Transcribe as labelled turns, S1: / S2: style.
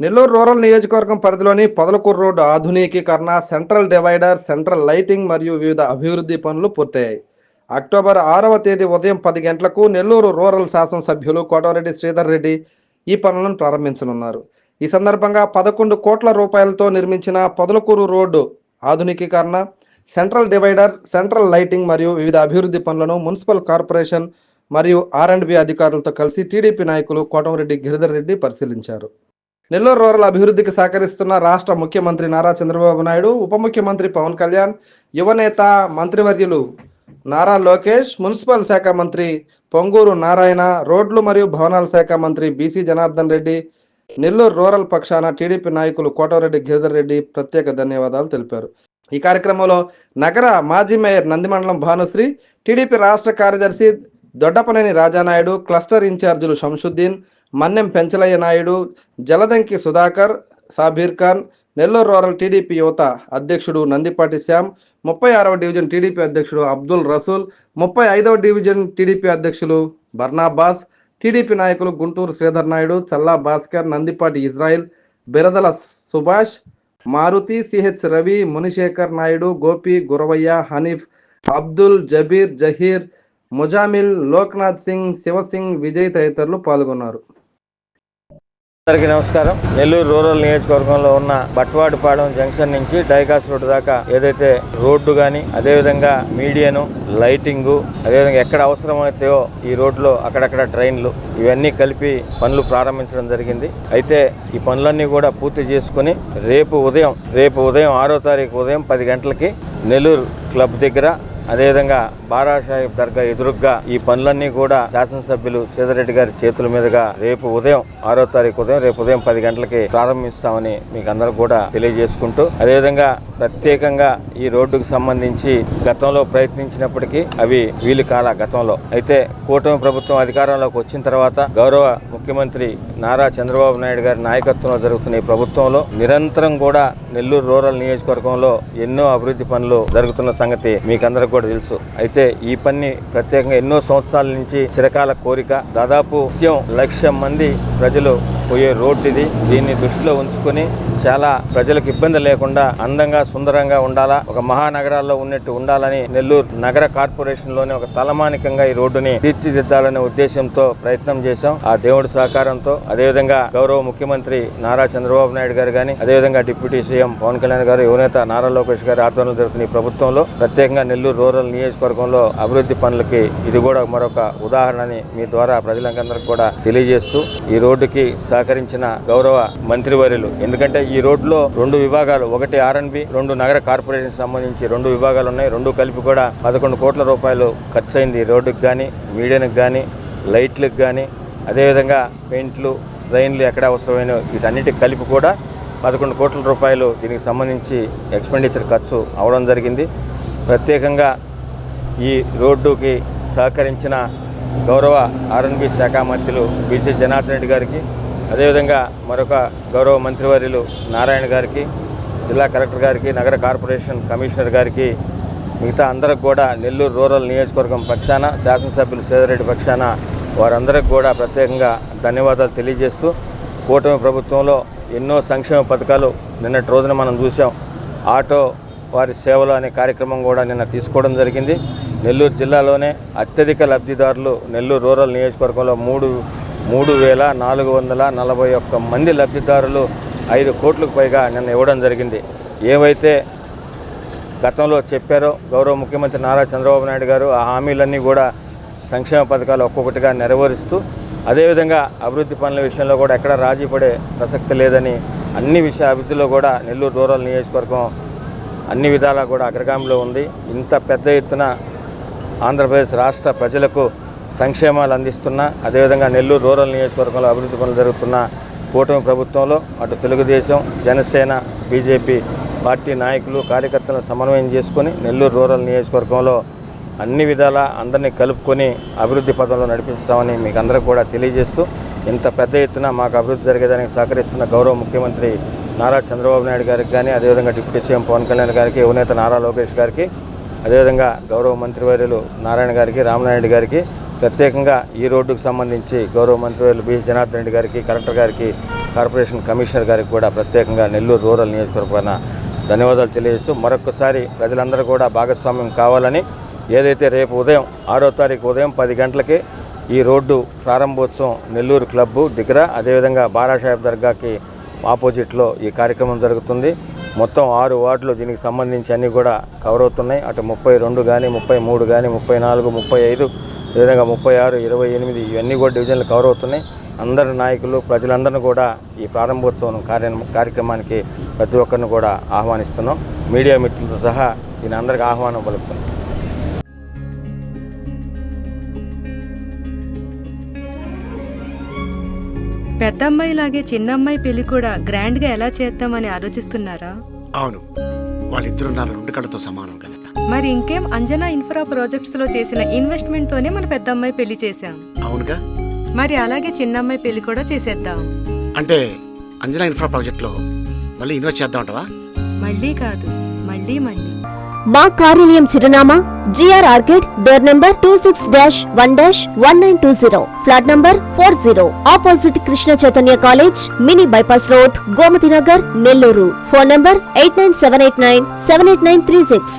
S1: Nellore rural నియోజకవర్గం పరిధిలోని Podalakuru road ఆధునికీకరణ సెంట్రల్ డివైడర్ సెంట్రల్ లైటింగ్ మరియు వివిధ అభివృద్ధి పనులు పూర్తయ్యాయి. అక్టోబర్ ఆరవ తేదీ ఉదయం పది గంటలకు నెల్లూరు రూరల్ శాసనసభ్యులు కోటమిరెడ్డి శ్రీధర్ రెడ్డి ఈ పనులను ప్రారంభించనున్నారు. ఈ సందర్భంగా పదకొండు కోట్ల రూపాయలతో నిర్మించిన పొదలకూరు రోడ్డు ఆధునికీకరణ సెంట్రల్ డివైడర్ సెంట్రల్ లైటింగ్ మరియు వివిధ అభివృద్ధి పనులను మున్సిపల్ కార్పొరేషన్ మరియు ఆర్ అండ్ బి అధికారులతో కలిసి టీడీపీ నాయకులు కోటమిరెడ్డి గిరిధర్ రెడ్డి పరిశీలించారు. నెల్లూరు రూరల్ అభివృద్ధికి సహకరిస్తున్న రాష్ట్ర ముఖ్యమంత్రి నారా చంద్రబాబు నాయుడు ఉప ముఖ్యమంత్రి పవన్ కళ్యాణ్ యువనేత మంత్రివర్యులు నారా లోకేష్ మున్సిపల్ శాఖ మంత్రి పొంగూరు నారాయణ రోడ్లు మరియు భవనాల శాఖ మంత్రి B C Janardhan Reddy Nellore rural పక్షాన టీడీపీ నాయకులు కోటరెడ్డి గిరిధర్ రెడ్డి ప్రత్యేక ధన్యవాదాలు తెలిపారు. ఈ కార్యక్రమంలో నగర మాజీ మేయర్ నందిమండలం భానుశ్రీ టీడీపీ రాష్ట్ర కార్యదర్శి దొడ్డపనేని రాజానాయుడు క్లస్టర్ ఇన్ఛార్జీలు శంషుద్దీన్ మన్నెం పెంచలయ్య నాయుడు జలదంకి సుధాకర్ సాబీర్ ఖాన్ నెల్లూరు రూరల్ టీడీపీ యువత అధ్యక్షుడు నందిపాటి శ్యామ్ ముప్పై ఆరవ డివిజన్ టీడీపీ అధ్యక్షుడు అబ్దుల్ రసూల్ ముప్పై ఐదవ డివిజన్ టీడీపీ అధ్యక్షులు బర్నాబాస్ టీడీపీ నాయకులు గుంటూరు శ్రీధర్ నాయుడు చల్లా భాస్కర్ నందిపాటి ఇజ్రాయిల్ బిరదల సుభాష్ మారుతి సిహెచ్ రవి మునిశేఖర్ నాయుడు గోపి గురవయ్య హనీఫ్ అబ్దుల్ జబీర్ జహీర్ ముజామిల్ లోక్నాథ్ సింగ్ శివసింగ్ విజయ్ తదితరులు పాల్గొన్నారు.
S2: అందరికీ నమస్కారం. నెల్లూరు రూరల్ నియోజకవర్గంలో ఉన్న బట్వాడిపాలెం జంక్షన్ నుంచి డైకాస్ రోడ్డు దాకా ఏదైతే రోడ్డు కానీ అదేవిధంగా మీడియను లైటింగు అదేవిధంగా ఎక్కడ అవసరమైతాయో ఈ రోడ్లో అక్కడక్కడ ట్రైన్లు ఇవన్నీ కలిపి పనులు ప్రారంభించడం జరిగింది. అయితే ఈ పనులన్నీ కూడా పూర్తి చేసుకుని రేపు ఉదయం రేపు ఉదయం ఆరో తారీఖు ఉదయం పది గంటలకి నెల్లూరు క్లబ్ దగ్గర అదేవిధంగా బారా సాహిబ్ దర్గా ఎదురుగ్గా ఈ పనులన్నీ కూడా శాసనసభ్యులు సీతారెడ్డి గారి చేతుల మీదుగా రేపు ఉదయం ఆరో తారీఖు ఉదయం రేపు ఉదయం పది గంటలకి ప్రారంభిస్తామని మీకు అందరూ కూడా తెలియజేసుకుంటూ అదేవిధంగా ప్రత్యేకంగా ఈ రోడ్డుకు సంబంధించి గతంలో ప్రయత్నించినప్పటికీ అవి వీలు కాల గతంలో. అయితే కూటమి ప్రభుత్వం అధికారంలోకి వచ్చిన తర్వాత గౌరవ ముఖ్యమంత్రి నారా చంద్రబాబు నాయుడు గారి నాయకత్వంలో జరుగుతున్న ఈ ప్రభుత్వంలో నిరంతరం కూడా నెల్లూరు రూరల్ నియోజకవర్గంలో ఎన్నో అభివృద్ధి పనులు జరుగుతున్న సంగతి మీకు కూడా తెలుసు. అయితే ఈ పని ప్రత్యేకంగా ఎన్నో సంవత్సరాల నుంచి చిరకాల కోరిక. దాదాపు నిత్యం లక్ష మంది ప్రజలు పోయే రోడ్డు ఇది. దీన్ని దృష్టిలో ఉంచుకొని చాలా ప్రజలకు ఇబ్బంది లేకుండా అందంగా సుందరంగా ఉండాలా ఒక మహానగరాల్లో ఉన్నట్టు ఉండాలని నెల్లూరు నగర కార్పొరేషన్లోని ఒక తలమానికంగా ఈ రోడ్డుని తీర్చిదిద్దాలనే ఉద్దేశంతో ప్రయత్నం చేశాం. ఆ దేవుడి సహకారంతో అదేవిధంగా గౌరవ ముఖ్యమంత్రి నారా చంద్రబాబు నాయుడు గారు కానీ అదేవిధంగా డిప్యూటీ సీఎం పవన్ కళ్యాణ్ గారు యువనేత నారా లోకేష్ గారి ఆధ్వర్యంలో జరుగుతున్న ఈ ప్రభుత్వంలో ప్రత్యేకంగా నెల్లూరు రూరల్ నియోజకవర్గంలో అభివృద్ధి పనులకి ఇది కూడా మరొక ఉదాహరణని మీ ద్వారా ప్రజలందరికీ కూడా తెలియజేస్తూ ఈ రోడ్డుకి సహకరించిన గౌరవ మంత్రివర్యులు. ఎందుకంటే ఈ రోడ్లో రెండు విభాగాలు ఒకటి ఆర్ఎన్బి రెండు నగర కార్పొరేషన్ సంబంధించి రెండు విభాగాలు ఉన్నాయి. రెండు కలిపి కూడా పదకొండు కోట్ల రూపాయలు ఖర్చు అయింది రోడ్డుకి కానీ మీడియానికి కానీ లైట్లకు కానీ అదేవిధంగా పెయింట్లు రైన్లు ఎక్కడ అవసరమైన వీటన్నిటికి కలిపి కూడా పదకొండు కోట్ల రూపాయలు దీనికి సంబంధించి ఎక్స్పెండిచర్ ఖర్చు అవడం జరిగింది. ప్రత్యేకంగా ఈ రోడ్డుకి సహకరించిన గౌరవ ఆర్ఎన్బి శాఖ మంత్రులు బీసీ జనార్దన్ రెడ్డి గారికి అదేవిధంగా మరొక గౌరవ మంత్రివర్యులు నారాయణ గారికి జిల్లా కలెక్టర్ గారికి నగర కార్పొరేషన్ కమిషనర్ గారికి మిగతా అందరికి కూడా నెల్లూరు రూరల్ నియోజకవర్గం పక్షాన శాసనసభ్యులు సేదరెడ్డి పక్షాన వారందరికి కూడా ప్రత్యేకంగా ధన్యవాదాలు తెలియజేస్తూ కూటమి ప్రభుత్వంలో ఎన్నో సంక్షేమ పథకాలు నిన్నటి రోజున మనం చూసాం ఆటో వారి సేవలు అనే కార్యక్రమం కూడా నిన్న తీసుకోవడం జరిగింది. నెల్లూరు జిల్లాలోనే అత్యధిక లబ్ధిదారులు నెల్లూరు రూరల్ నియోజకవర్గంలో మూడు మూడు వేల నాలుగు వందల నలభై ఒక్క మంది లబ్ధిదారులు ఐదు కోట్లకు పైగా నిన్న ఇవ్వడం జరిగింది. ఏవైతే గతంలో చెప్పారో గౌరవ ముఖ్యమంత్రి నారా చంద్రబాబు నాయుడు గారు ఆ హామీలన్నీ కూడా సంక్షేమ పథకాలు ఒక్కొక్కటిగా నెరవేరుస్తూ అదేవిధంగా అభివృద్ధి పనుల విషయంలో కూడా ఎక్కడ రాజీ పడే ప్రసక్తి లేదని అన్ని విషయ అభివృద్ధిలో కూడా నెల్లూరు రూరల్ నియోజకవర్గం అన్ని విధాలా కూడా అగ్రగామిలో ఉంది. ఇంత పెద్ద ఎత్తున ఆంధ్రప్రదేశ్ రాష్ట్ర ప్రజలకు సంక్షేమాలు అందిస్తున్న అదేవిధంగా నెల్లూరు రూరల్ నియోజకవర్గంలో అభివృద్ధి పనులు జరుగుతున్న కూటమి ప్రభుత్వంలో అటు తెలుగుదేశం జనసేన బీజేపీ పార్టీ నాయకులు కార్యకర్తలను సమన్వయం చేసుకొని నెల్లూరు రూరల్ నియోజకవర్గంలో అన్ని విధాలా అందరినీ కలుపుకొని అభివృద్ధి పథంలో నడిపిస్తామని మీకు అందరికీ కూడా తెలియజేస్తూ ఇంత పెద్ద ఎత్తున మాకు అభివృద్ధి జరిగేదానికి సహకరిస్తున్న గౌరవ ముఖ్యమంత్రి నారా చంద్రబాబు నాయుడు గారికి కానీ అదేవిధంగా డిప్యూటీ సీఎం పవన్ కళ్యాణ్ గారికి యువనేత నారా లోకేష్ గారికి అదేవిధంగా గౌరవ మంత్రివర్యులు నారాయణ గారికి రామనాయుడు గారికి ప్రత్యేకంగా ఈ రోడ్డుకు సంబంధించి గౌరవ మంత్రివర్యులు బి జనార్దన్ రెడ్డి గారికి కలెక్టర్ గారికి కార్పొరేషన్ కమిషనర్ గారికి కూడా ప్రత్యేకంగా నెల్లూరు రూరల్ నియోజకవర్గాన ధన్యవాదాలు తెలియజేస్తూ మరొకసారి ప్రజలందరూ కూడా భాగస్వామ్యం కావాలని ఏదైతే రేపు ఉదయం ఆరో తారీఖు ఉదయం పది గంటలకి ఈ రోడ్డు ప్రారంభోత్సవం నెల్లూరు క్లబ్బు దగ్గర అదేవిధంగా బారాసాహెబ్ దర్గాకి ఆపోజిట్లో ఈ కార్యక్రమం జరుగుతుంది. మొత్తం ఆరు వార్డులు దీనికి సంబంధించి అన్నీ కూడా కవర్ అవుతున్నాయి. అటు ముప్పై రెండు కానీ ముప్పై మూడు కానీ ముప్పై నాలుగు ముప్పై ఐదు అదేవిధంగా ముప్పై ఆరు ఇరవై ఎనిమిది ఇవన్నీ కూడా డివిజన్లు కవర్ అవుతున్నాయి. అందరు నాయకులు ప్రజలందరినీ కూడా ఈ ప్రారంభోత్సవం కార్య కార్యక్రమానికి ప్రతి ఒక్కరిని కూడా ఆహ్వానిస్తున్నాం. మీడియా మిత్రులతో సహా దీని అందరికీ ఆహ్వానం పలుకుతున్నాం.
S3: పెద్దమ్మాయిలాగే చిన్నమ్మాయి పెళ్ళి కూడా గ్రాండ్గా ఎలా చేద్దామని ఆలోచిస్తున్నారా?
S4: అవును. వాళ్ళిద్దరు నా రెండు కళ్ళతో సమానం కనుక
S3: మరి ఇంకేం అంజనా ఇన్ఫ్రా ప్రాజెక్ట్స్లో చేసిన ఇన్వెస్ట్మెంట్ తోనే మన పెద్దమ్మాయి పెళ్ళి చేశాం.
S4: అవునుగా?
S3: మరి అలాగే చిన్నమ్మాయి పెళ్ళి కూడా చేసేద్దాం.
S4: అంటే అంజనా ఇన్ఫ్రా ప్రాజెక్ట్లో మళ్ళీ ఇన్వెస్ట్ చేద్దాం అంటవా
S3: మళ్ళీ కాదు మళ్ళీ మళ్ళీ.
S5: మా కార్యాలయం చిరునామా G R orchid door number two six dash one dash one nine two zero flat number four zero opposite Krishna Chaitanya college mini bypass road Gomathi Nagar Nellore phone number eight nine seven eight nine seven eight nine three six